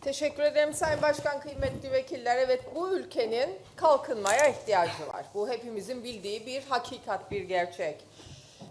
Teşekkür ederim Sayın Başkan, kıymetli vekiller. Evet bu ülkenin kalkınmaya ihtiyacı var. Bu hepimizin bildiği bir hakikat, bir gerçek.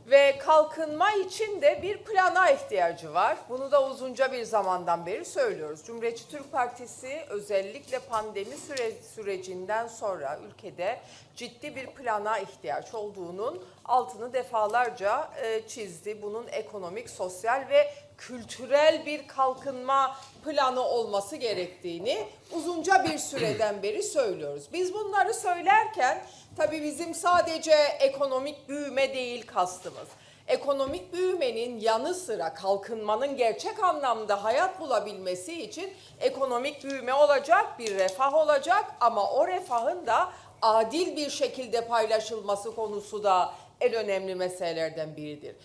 Ve kalkınma için de bir plana ihtiyacı var. Bunu da uzunca bir zamandan beri söylüyoruz. Cumhuriyetçi Türk Partisi özellikle pandemi süre, sürecinden sonra ülkede ciddi bir plana ihtiyaç olduğunun altını defalarca e, çizdi. Bunun ekonomik, sosyal ve kültürel bir kalkınma planı olması gerektiğini uzunca bir süreden beri söylüyoruz. Biz bunları söylerken tabii bizim sadece ekonomik büyüme değil kastımız. Ekonomik büyümenin yanı sıra kalkınmanın gerçek anlamda hayat bulabilmesi için ekonomik büyüme olacak, bir refah olacak ama o refahın da adil bir şekilde paylaşılması konusu da en önemli meselelerden biridir.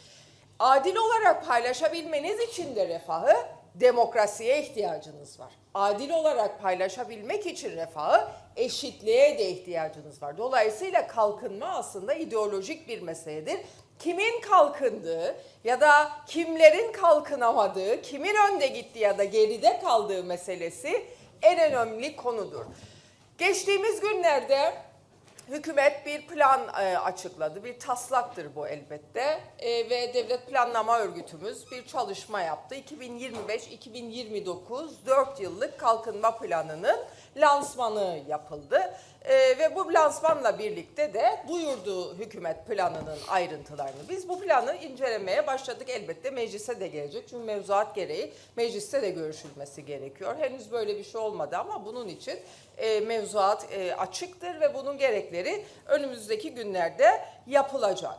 Adil olarak paylaşabilmeniz için de refahı demokrasiye ihtiyacınız var. Adil olarak paylaşabilmek için refahı eşitliğe de ihtiyacınız var. Dolayısıyla kalkınma aslında ideolojik bir meseledir. Kimin kalkındığı ya da kimlerin kalkınamadığı, kimin önde gitti ya da geride kaldığı meselesi en önemli konudur. Geçtiğimiz günlerde Hükümet bir plan e, açıkladı. Bir taslaktır bu elbette. E, ve Devlet Planlama Örgütümüz bir çalışma yaptı. 2025-2029 4 yıllık kalkınma planının lansmanı yapıldı. E, ve bu lansmanla birlikte de duyurdu hükümet planının ayrıntılarını. Biz bu planı incelemeye başladık. Elbette meclise de gelecek. Çünkü mevzuat gereği mecliste de görüşülmesi gerekiyor. Henüz böyle bir şey olmadı ama bunun için e, mevzuat e, açıktır ve bunun gerekleri önümüzdeki günlerde yapılacak.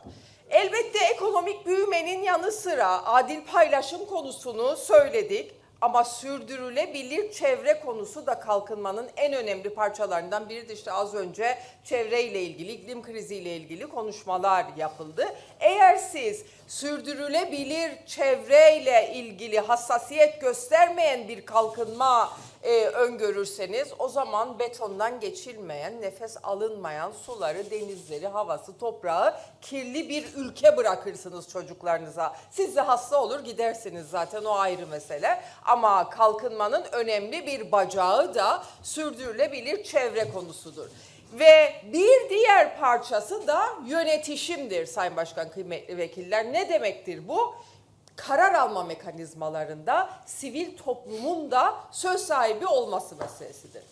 Elbette ekonomik büyümenin yanı sıra adil paylaşım konusunu söyledik. Ama sürdürülebilir çevre konusu da kalkınmanın en önemli parçalarından biridir. İşte az önce çevreyle ilgili, iklim kriziyle ilgili konuşmalar yapıldı. Eğer siz sürdürülebilir çevreyle ilgili hassasiyet göstermeyen bir kalkınma e, öngörürseniz o zaman betondan geçilmeyen, nefes alınmayan suları, denizleri, havası, toprağı kirli bir ülke bırakırsınız çocuklarınıza. Siz de hasta olur gidersiniz zaten o ayrı mesele. Ama kalkınmanın önemli bir bacağı da sürdürülebilir çevre konusudur. Ve bir diğer parçası da yönetişimdir Sayın Başkan kıymetli vekiller. Ne demektir bu? Karar alma mekanizmalarında sivil toplumun da söz sahibi olması meselesidir.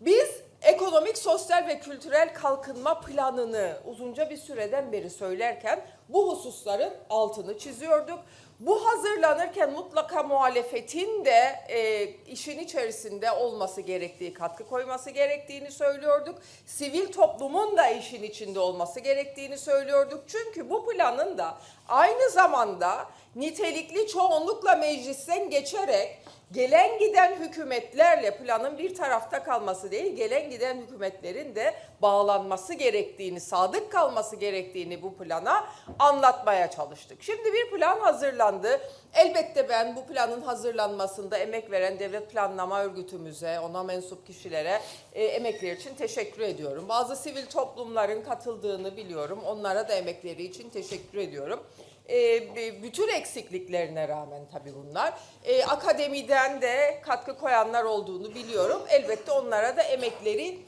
Biz ekonomik, sosyal ve kültürel kalkınma planını uzunca bir süreden beri söylerken bu hususların altını çiziyorduk. Bu hazırlanırken mutlaka muhalefetin de e, işin içerisinde olması gerektiği, katkı koyması gerektiğini söylüyorduk. Sivil toplumun da işin içinde olması gerektiğini söylüyorduk. Çünkü bu planın da aynı zamanda nitelikli çoğunlukla meclisten geçerek gelen giden hükümetlerle planın bir tarafta kalması değil, gelen giden hükümetlerin de bağlanması gerektiğini, sadık kalması gerektiğini bu plana anlatmaya çalıştık. Şimdi bir plan hazırlandı. Elbette ben bu planın hazırlanmasında emek veren devlet planlama örgütümüze, ona mensup kişilere e, emekleri için teşekkür ediyorum. Bazı sivil toplumların katıldığını biliyorum. Onlara da emekleri için teşekkür ediyorum. E, bütün eksikliklerine rağmen tabii bunlar. E, akademiden de katkı koyanlar olduğunu biliyorum. Elbette onlara da emekleri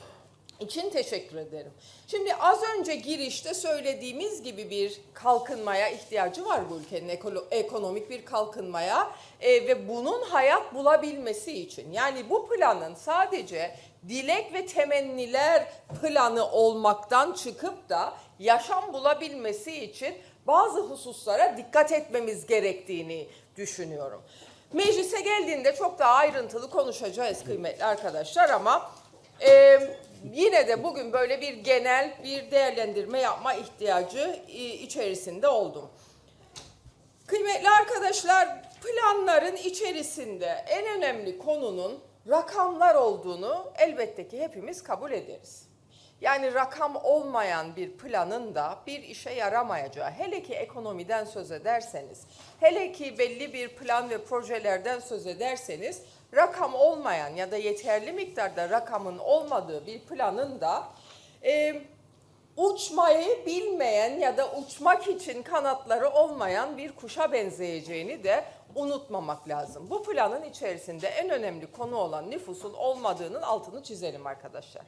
için teşekkür ederim. Şimdi az önce girişte söylediğimiz gibi bir kalkınmaya ihtiyacı var bu ülkenin ekonomik bir kalkınmaya E, ve bunun hayat bulabilmesi için yani bu planın sadece dilek ve temenniler planı olmaktan çıkıp da yaşam bulabilmesi için bazı hususlara dikkat etmemiz gerektiğini düşünüyorum. Meclise geldiğinde çok daha ayrıntılı konuşacağız kıymetli arkadaşlar ama e, yine de bugün böyle bir genel bir değerlendirme yapma ihtiyacı e, içerisinde oldum. Kıymetli arkadaşlar planların içerisinde en önemli konunun rakamlar olduğunu elbette ki hepimiz kabul ederiz. Yani rakam olmayan bir planın da bir işe yaramayacağı, hele ki ekonomiden söz ederseniz, hele ki belli bir plan ve projelerden söz ederseniz, rakam olmayan ya da yeterli miktarda rakamın olmadığı bir planın da e, uçmayı bilmeyen ya da uçmak için kanatları olmayan bir kuşa benzeyeceğini de unutmamak lazım. Bu planın içerisinde en önemli konu olan nüfusun olmadığının altını çizelim arkadaşlar.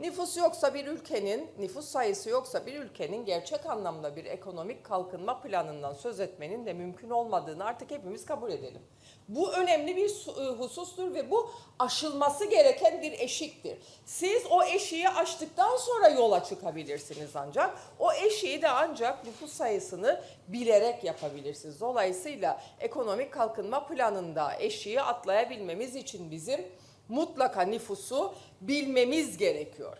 Nüfus yoksa bir ülkenin, nüfus sayısı yoksa bir ülkenin gerçek anlamda bir ekonomik kalkınma planından söz etmenin de mümkün olmadığını artık hepimiz kabul edelim. Bu önemli bir e, husustur ve bu aşılması gereken bir eşiktir. Siz o eşiği aştıktan sonra yola çıkabilirsiniz ancak. O eşiği de ancak nüfus sayısını bilerek yapabilirsiniz. Dolayısıyla ekonomik kalkınma planında eşiği atlayabilmemiz için bizim mutlaka nüfusu bilmemiz gerekiyor.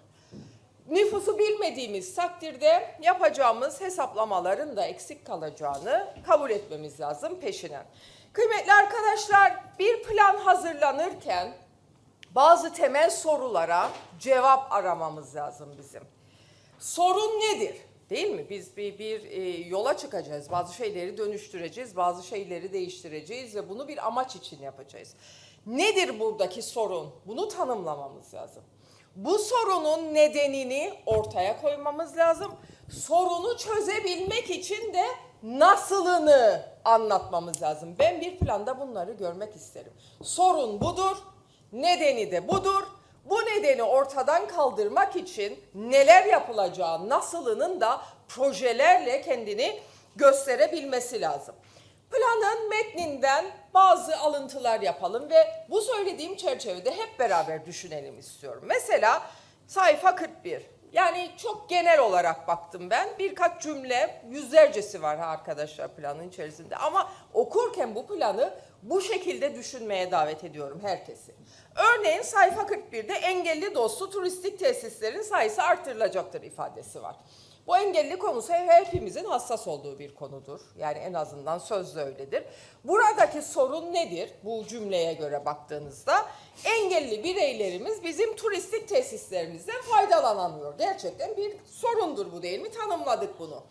Nüfusu bilmediğimiz takdirde yapacağımız hesaplamaların da eksik kalacağını kabul etmemiz lazım peşinen. Kıymetli arkadaşlar bir plan hazırlanırken bazı temel sorulara cevap aramamız lazım bizim. Sorun nedir? Değil mi? Biz bir, bir e, yola çıkacağız. Bazı şeyleri dönüştüreceğiz, bazı şeyleri değiştireceğiz ve bunu bir amaç için yapacağız. Nedir buradaki sorun? Bunu tanımlamamız lazım. Bu sorunun nedenini ortaya koymamız lazım. Sorunu çözebilmek için de nasılını anlatmamız lazım. Ben bir planda bunları görmek isterim. Sorun budur, nedeni de budur. Bu nedeni ortadan kaldırmak için neler yapılacağı, nasılının da projelerle kendini gösterebilmesi lazım. Planın metninden bazı alıntılar yapalım ve bu söylediğim çerçevede hep beraber düşünelim istiyorum. Mesela sayfa 41. Yani çok genel olarak baktım ben. Birkaç cümle, yüzlercesi var arkadaşlar planın içerisinde. Ama okurken bu planı bu şekilde düşünmeye davet ediyorum herkesi. Örneğin sayfa 41'de engelli dostu turistik tesislerin sayısı artırılacaktır ifadesi var. Bu engelli konusu hepimizin hassas olduğu bir konudur. Yani en azından sözde öyledir. Buradaki sorun nedir bu cümleye göre baktığınızda? Engelli bireylerimiz bizim turistik tesislerimizden faydalanamıyor. Gerçekten bir sorundur bu değil mi? Tanımladık bunu.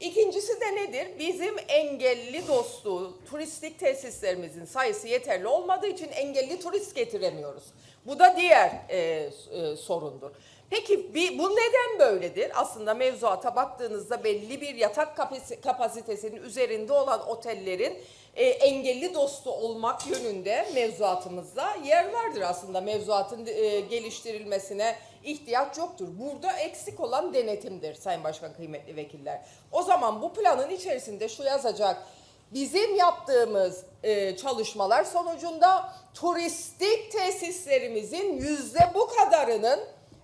İkincisi de nedir? Bizim engelli dostu turistik tesislerimizin sayısı yeterli olmadığı için engelli turist getiremiyoruz. Bu da diğer e, e, sorundur. Peki bir, bu neden böyledir? Aslında mevzuata baktığınızda belli bir yatak kapasi- kapasitesinin üzerinde olan otellerin e, engelli dostu olmak yönünde mevzuatımızda yer vardır aslında. Mevzuatın e, geliştirilmesine ihtiyaç yoktur. Burada eksik olan denetimdir Sayın Başkan kıymetli vekiller. O zaman bu planın içerisinde şu yazacak. Bizim yaptığımız e, çalışmalar sonucunda turistik tesislerimizin yüzde bu kadarının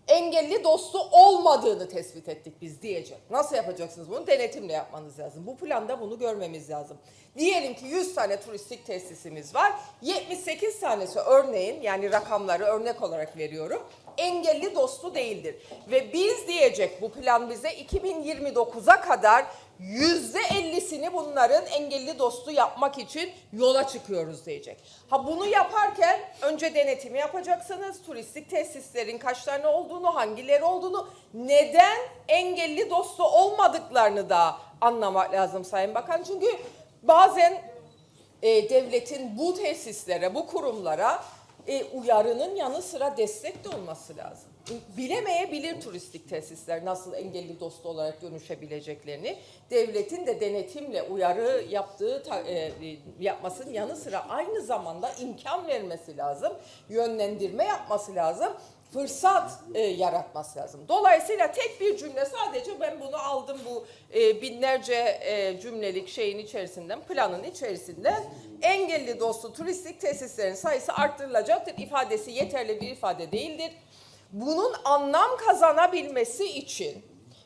engelli dostu olmadığını tespit ettik biz diyecek. Nasıl yapacaksınız bunu? Denetimle yapmanız lazım. Bu planda bunu görmemiz lazım. Diyelim ki 100 tane turistik tesisimiz var. 78 tanesi örneğin yani rakamları örnek olarak veriyorum. Engelli dostu değildir. Ve biz diyecek bu plan bize 2029'a kadar %50'sini bunların engelli dostu yapmak için yola çıkıyoruz diyecek. Ha bunu yaparken önce denetimi yapacaksınız. Turistik tesislerin kaç tane olduğunu, hangileri olduğunu, neden engelli dostu olmadıklarını da anlamak lazım Sayın Bakan. Çünkü bazen e, devletin bu tesislere, bu kurumlara e, uyarının yanı sıra destek de olması lazım. Bilemeyebilir turistik tesisler nasıl engelli dostu olarak dönüşebileceklerini. Devletin de denetimle uyarı yaptığı ta- e, yapmasının yanı sıra aynı zamanda imkan vermesi lazım, yönlendirme yapması lazım fırsat e, yaratması lazım. Dolayısıyla tek bir cümle sadece ben bunu aldım bu e, binlerce e, cümlelik şeyin içerisinden, planın içerisinden engelli dostu turistik tesislerin sayısı arttırılacaktır ifadesi yeterli bir ifade değildir. Bunun anlam kazanabilmesi için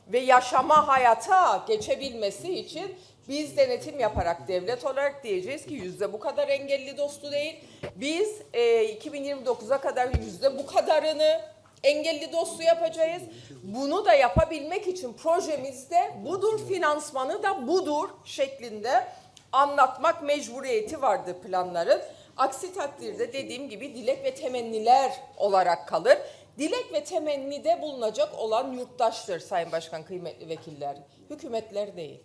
ve yaşama hayata geçebilmesi için biz denetim yaparak devlet olarak diyeceğiz ki yüzde bu kadar engelli dostu değil. Biz e, 2029'a kadar yüzde bu kadarını engelli dostu yapacağız. Bunu da yapabilmek için projemizde budur, finansmanı da budur şeklinde anlatmak mecburiyeti vardı planların. Aksi takdirde dediğim gibi dilek ve temenniler olarak kalır. Dilek ve temennide bulunacak olan yurttaştır Sayın Başkan kıymetli vekiller. Hükümetler değil.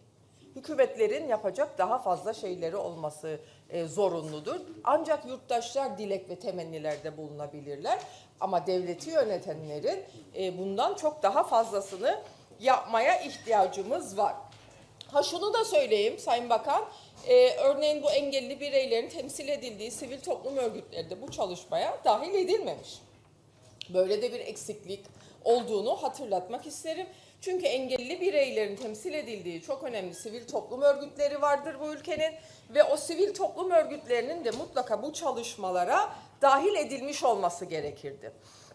Hükümetlerin yapacak daha fazla şeyleri olması e, zorunludur. Ancak yurttaşlar dilek ve temennilerde bulunabilirler. Ama devleti yönetenlerin e, bundan çok daha fazlasını yapmaya ihtiyacımız var. Ha şunu da söyleyeyim Sayın Bakan, e, örneğin bu engelli bireylerin temsil edildiği sivil toplum örgütleri de bu çalışmaya dahil edilmemiş. Böyle de bir eksiklik olduğunu hatırlatmak isterim. Çünkü engelli bireylerin temsil edildiği çok önemli sivil toplum örgütleri vardır bu ülkenin ve o sivil toplum örgütlerinin de mutlaka bu çalışmalara dahil edilmiş olması gerekirdi.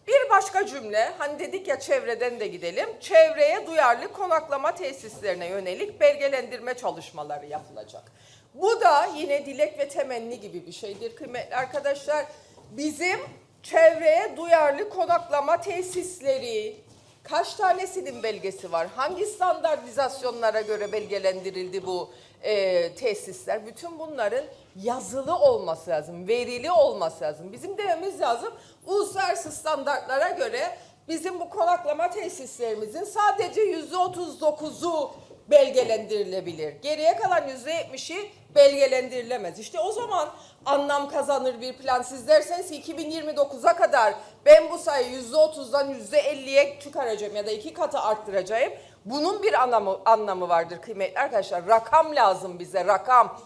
Bir başka cümle, hani dedik ya çevreden de gidelim. Çevreye duyarlı konaklama tesislerine yönelik belgelendirme çalışmaları yapılacak. Bu da yine dilek ve temenni gibi bir şeydir kıymetli arkadaşlar. Bizim çevreye duyarlı konaklama tesisleri, kaç tanesinin belgesi var? Hangi standartizasyonlara göre belgelendirildi bu e, tesisler? Bütün bunların yazılı olması lazım, verili olması lazım. Bizim dememiz lazım uluslararası standartlara göre bizim bu konaklama tesislerimizin sadece yüzde otuz dokuzu belgelendirilebilir. Geriye kalan yüzde yetmişi belgelendirilemez. İşte o zaman anlam kazanır bir plan. Siz derseniz ki 2029'a kadar ben bu sayıyı yüzde otuzdan yüzde elliye çıkaracağım ya da iki katı arttıracağım. Bunun bir anlamı, anlamı vardır kıymetli arkadaşlar. Rakam lazım bize rakam.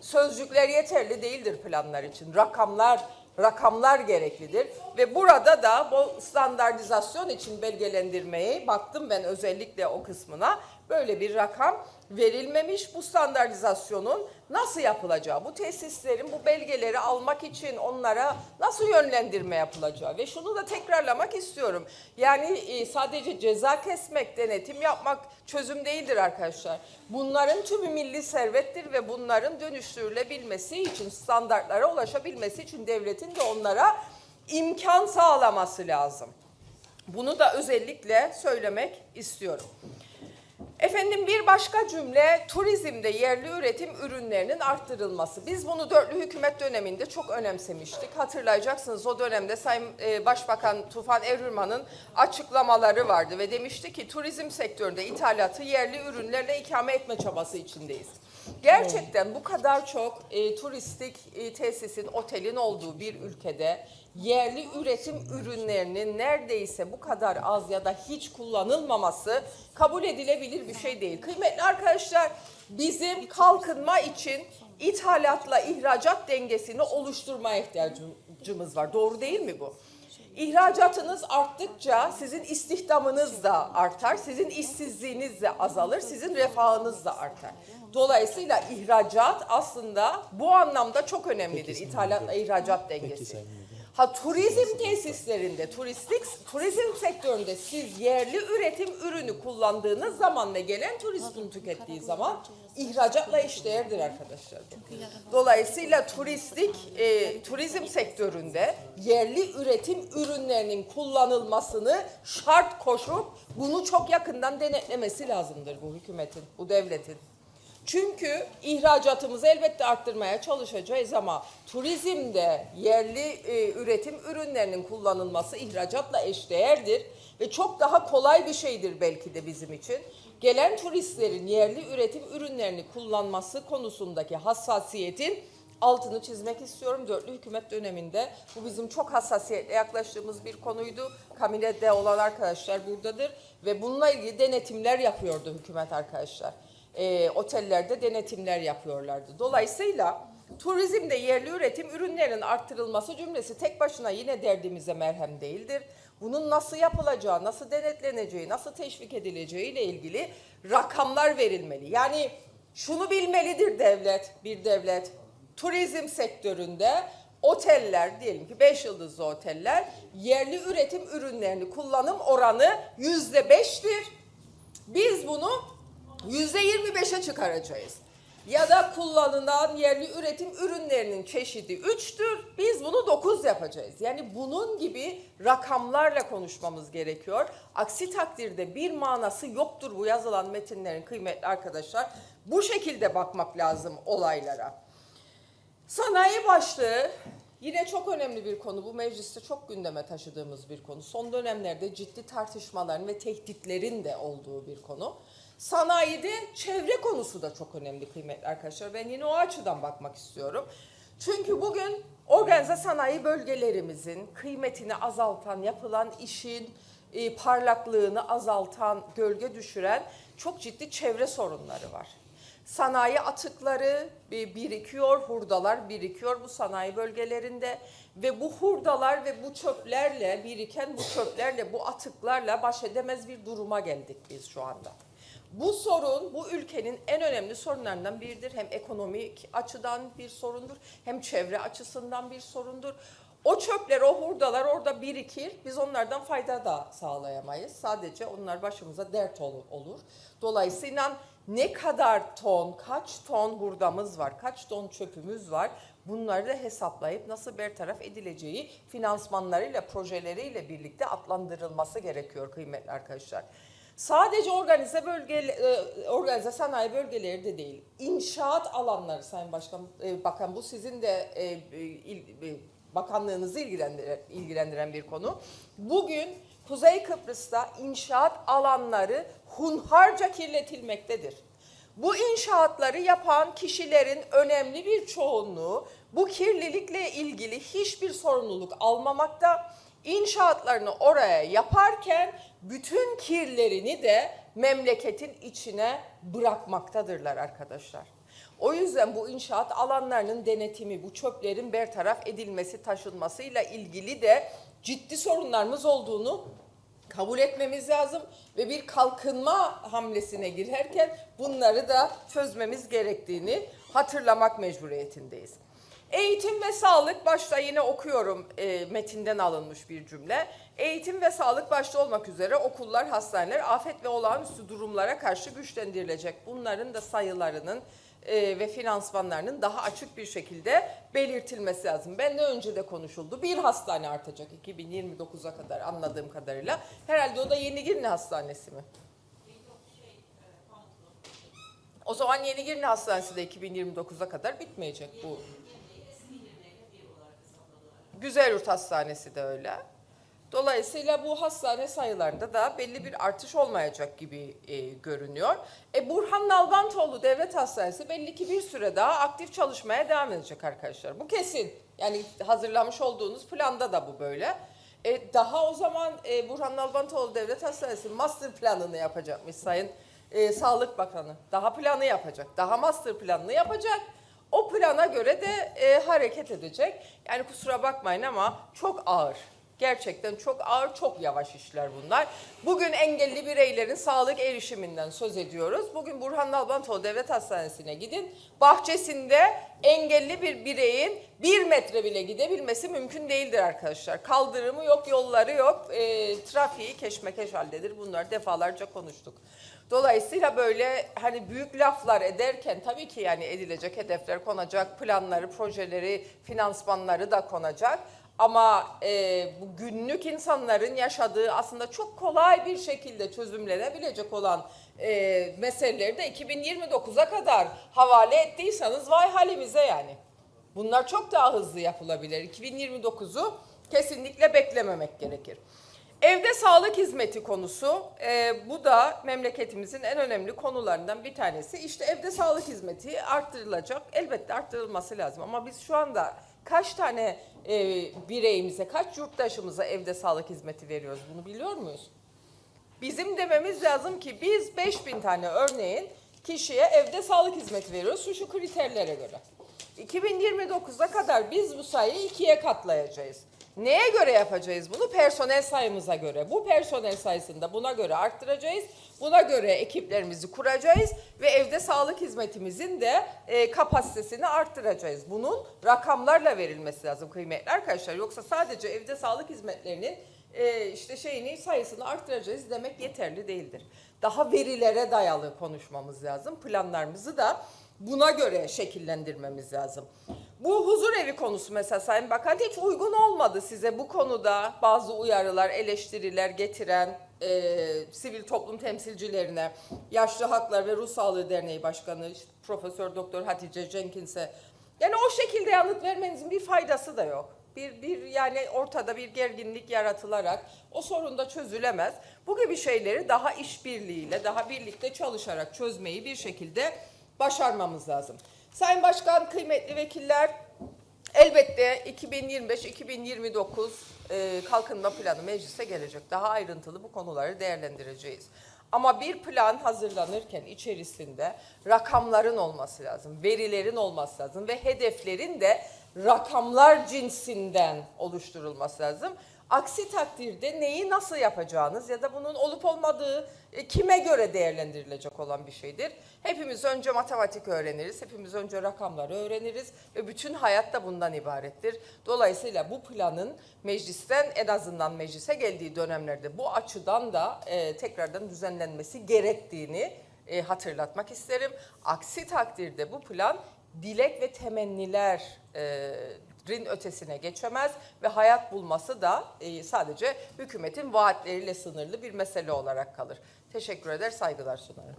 Sözcükler yeterli değildir planlar için. Rakamlar rakamlar gereklidir ve burada da bu standartizasyon için belgelendirmeyi baktım ben özellikle o kısmına böyle bir rakam verilmemiş bu standartizasyonun nasıl yapılacağı bu tesislerin bu belgeleri almak için onlara nasıl yönlendirme yapılacağı ve şunu da tekrarlamak istiyorum yani e, sadece ceza kesmek denetim yapmak çözüm değildir arkadaşlar bunların tümü milli servettir ve bunların dönüştürülebilmesi için standartlara ulaşabilmesi için devletin de onlara imkan sağlaması lazım. Bunu da özellikle söylemek istiyorum. Efendim bir başka cümle turizmde yerli üretim ürünlerinin arttırılması. Biz bunu dörtlü hükümet döneminde çok önemsemiştik. Hatırlayacaksınız o dönemde Sayın e, Başbakan Tufan Erürman'ın açıklamaları vardı ve demişti ki turizm sektöründe ithalatı yerli ürünlerle ikame etme çabası içindeyiz. Gerçekten bu kadar çok e, turistik e, tesisin, otelin olduğu bir ülkede yerli üretim ürünlerinin neredeyse bu kadar az ya da hiç kullanılmaması kabul edilebilir bir şey değil. Kıymetli arkadaşlar bizim kalkınma için ithalatla ihracat dengesini oluşturmaya ihtiyacımız var. Doğru değil mi bu? İhracatınız arttıkça sizin istihdamınız da artar, sizin işsizliğiniz de azalır, sizin refahınız da artar. Dolayısıyla ihracat aslında bu anlamda çok önemlidir. İthalatla ihracat dengesi. Ha turizm tesislerinde, turistik turizm sektöründe siz yerli üretim ürünü kullandığınız zaman ve gelen turist bunu tükettiği zaman ihracatla eşdeğerdir arkadaşlar. Dolayısıyla turistik e, turizm sektöründe yerli üretim ürünlerinin kullanılmasını şart koşup bunu çok yakından denetlemesi lazımdır bu hükümetin, bu devletin. Çünkü ihracatımızı elbette arttırmaya çalışacağız ama turizmde yerli e, üretim ürünlerinin kullanılması ihracatla eşdeğerdir ve çok daha kolay bir şeydir belki de bizim için. Gelen turistlerin yerli üretim ürünlerini kullanması konusundaki hassasiyetin altını çizmek istiyorum. Dörtlü hükümet döneminde bu bizim çok hassasiyetle yaklaştığımız bir konuydu. Kabinede olan arkadaşlar buradadır ve bununla ilgili denetimler yapıyordu hükümet arkadaşlar e, otellerde denetimler yapıyorlardı. Dolayısıyla turizmde yerli üretim ürünlerinin arttırılması cümlesi tek başına yine derdimize merhem değildir. Bunun nasıl yapılacağı, nasıl denetleneceği, nasıl teşvik edileceği ile ilgili rakamlar verilmeli. Yani şunu bilmelidir devlet, bir devlet. Turizm sektöründe oteller diyelim ki 5 yıldızlı oteller yerli üretim ürünlerini kullanım oranı yüzde beştir. Biz bunu yüzde 25'e çıkaracağız. Ya da kullanılan yerli üretim ürünlerinin çeşidi 3'tür. Biz bunu 9 yapacağız. Yani bunun gibi rakamlarla konuşmamız gerekiyor. Aksi takdirde bir manası yoktur bu yazılan metinlerin kıymetli arkadaşlar. Bu şekilde bakmak lazım olaylara. Sanayi başlığı yine çok önemli bir konu. Bu mecliste çok gündeme taşıdığımız bir konu. Son dönemlerde ciddi tartışmaların ve tehditlerin de olduğu bir konu. Sanayide çevre konusu da çok önemli kıymetli arkadaşlar. Ben yine o açıdan bakmak istiyorum. Çünkü bugün organize sanayi bölgelerimizin kıymetini azaltan yapılan işin e, parlaklığını azaltan, gölge düşüren çok ciddi çevre sorunları var. Sanayi atıkları birikiyor, hurdalar birikiyor bu sanayi bölgelerinde ve bu hurdalar ve bu çöplerle biriken bu çöplerle bu atıklarla baş edemez bir duruma geldik biz şu anda. Bu sorun bu ülkenin en önemli sorunlarından biridir. Hem ekonomik açıdan bir sorundur hem çevre açısından bir sorundur. O çöpler, o hurdalar orada birikir. Biz onlardan fayda da sağlayamayız. Sadece onlar başımıza dert ol- olur. Dolayısıyla ne kadar ton, kaç ton hurdamız var, kaç ton çöpümüz var bunları da hesaplayıp nasıl bertaraf edileceği finansmanlarıyla, projeleriyle birlikte adlandırılması gerekiyor kıymetli arkadaşlar. Sadece organize bölge, e, organize sanayi bölgeleri de değil. İnşaat alanları Sayın Başkan, e, Bakan bu sizin de e, bakanlığınızı ilgilendiren, ilgilendiren bir konu. Bugün Kuzey Kıbrıs'ta inşaat alanları hunharca kirletilmektedir. Bu inşaatları yapan kişilerin önemli bir çoğunluğu bu kirlilikle ilgili hiçbir sorumluluk almamakta. İnşaatlarını oraya yaparken bütün kirlerini de memleketin içine bırakmaktadırlar arkadaşlar. O yüzden bu inşaat alanlarının denetimi, bu çöplerin bertaraf edilmesi, taşınmasıyla ilgili de ciddi sorunlarımız olduğunu kabul etmemiz lazım ve bir kalkınma hamlesine girerken bunları da çözmemiz gerektiğini hatırlamak mecburiyetindeyiz. Eğitim ve sağlık başta yine okuyorum e, metinden alınmış bir cümle. Eğitim ve sağlık başta olmak üzere okullar, hastaneler afet ve olağanüstü durumlara karşı güçlendirilecek. Bunların da sayılarının e, ve finansmanlarının daha açık bir şekilde belirtilmesi lazım. Benden önce de konuşuldu. Bir hastane artacak 2029'a kadar anladığım kadarıyla. Herhalde o da Yeni Girne Hastanesi mi? O zaman Yeni Girne Hastanesi de 2029'a kadar bitmeyecek bu. Güzelyurt Hastanesi de öyle. Dolayısıyla bu hastane sayılarında da belli bir artış olmayacak gibi e, görünüyor. E, Burhan Nalbantoğlu Devlet Hastanesi belli ki bir süre daha aktif çalışmaya devam edecek arkadaşlar. Bu kesin. Yani hazırlamış olduğunuz planda da bu böyle. E, daha o zaman e, Burhan Nalbantoğlu Devlet Hastanesi master planını yapacakmış Sayın e, Sağlık Bakanı. Daha planı yapacak. Daha master planını yapacak. O plana göre de e, hareket edecek. Yani kusura bakmayın ama çok ağır. Gerçekten çok ağır, çok yavaş işler bunlar. Bugün engelli bireylerin sağlık erişiminden söz ediyoruz. Bugün Burhan Nalbantoğlu Devlet Hastanesi'ne gidin. Bahçesinde engelli bir bireyin bir metre bile gidebilmesi mümkün değildir arkadaşlar. Kaldırımı yok, yolları yok, e, trafiği keşmekeş haldedir. Bunlar defalarca konuştuk. Dolayısıyla böyle hani büyük laflar ederken tabii ki yani edilecek hedefler konacak, planları, projeleri, finansmanları da konacak. Ama e, bu günlük insanların yaşadığı aslında çok kolay bir şekilde çözümlenebilecek olan e, meseleleri de 2029'a kadar havale ettiyseniz vay halimize yani. Bunlar çok daha hızlı yapılabilir. 2029'u kesinlikle beklememek gerekir. Evde sağlık hizmeti konusu e, bu da memleketimizin en önemli konularından bir tanesi. İşte evde sağlık hizmeti arttırılacak. Elbette arttırılması lazım ama biz şu anda kaç tane e, bireyimize, kaç yurttaşımıza evde sağlık hizmeti veriyoruz bunu biliyor muyuz? Bizim dememiz lazım ki biz 5000 tane örneğin kişiye evde sağlık hizmeti veriyoruz şu şu kriterlere göre. 2029'a kadar biz bu sayıyı ikiye katlayacağız. Neye göre yapacağız bunu? Personel sayımıza göre. Bu personel sayısını da buna göre arttıracağız. Buna göre ekiplerimizi kuracağız ve evde sağlık hizmetimizin de e, kapasitesini arttıracağız. Bunun rakamlarla verilmesi lazım kıymetli arkadaşlar. Yoksa sadece evde sağlık hizmetlerinin e, işte şeyini sayısını arttıracağız demek yeterli değildir. Daha verilere dayalı konuşmamız lazım. Planlarımızı da buna göre şekillendirmemiz lazım. Bu huzur evi konusu mesela Sayın Bakan hiç uygun olmadı size bu konuda bazı uyarılar, eleştiriler getiren e, sivil toplum temsilcilerine, Yaşlı Haklar ve Ruh Sağlığı Derneği Başkanı Profesör Doktor Hatice Jenkins'e yani o şekilde yanıt vermenizin bir faydası da yok. Bir, bir yani ortada bir gerginlik yaratılarak o sorun da çözülemez. Bu gibi şeyleri daha işbirliğiyle, daha birlikte çalışarak çözmeyi bir şekilde başarmamız lazım. Sayın Başkan, kıymetli vekiller, elbette 2025-2029 e, kalkınma planı meclise gelecek. Daha ayrıntılı bu konuları değerlendireceğiz. Ama bir plan hazırlanırken içerisinde rakamların olması lazım, verilerin olması lazım ve hedeflerin de rakamlar cinsinden oluşturulması lazım. Aksi takdirde neyi nasıl yapacağınız ya da bunun olup olmadığı e, kime göre değerlendirilecek olan bir şeydir. Hepimiz önce matematik öğreniriz, hepimiz önce rakamları öğreniriz ve bütün hayat da bundan ibarettir. Dolayısıyla bu planın meclisten en azından meclise geldiği dönemlerde bu açıdan da e, tekrardan düzenlenmesi gerektiğini e, hatırlatmak isterim. Aksi takdirde bu plan dilek ve temennilerin ötesine geçemez ve hayat bulması da e, sadece hükümetin vaatleriyle sınırlı bir mesele olarak kalır. Teşekkür eder, saygılar sunarım.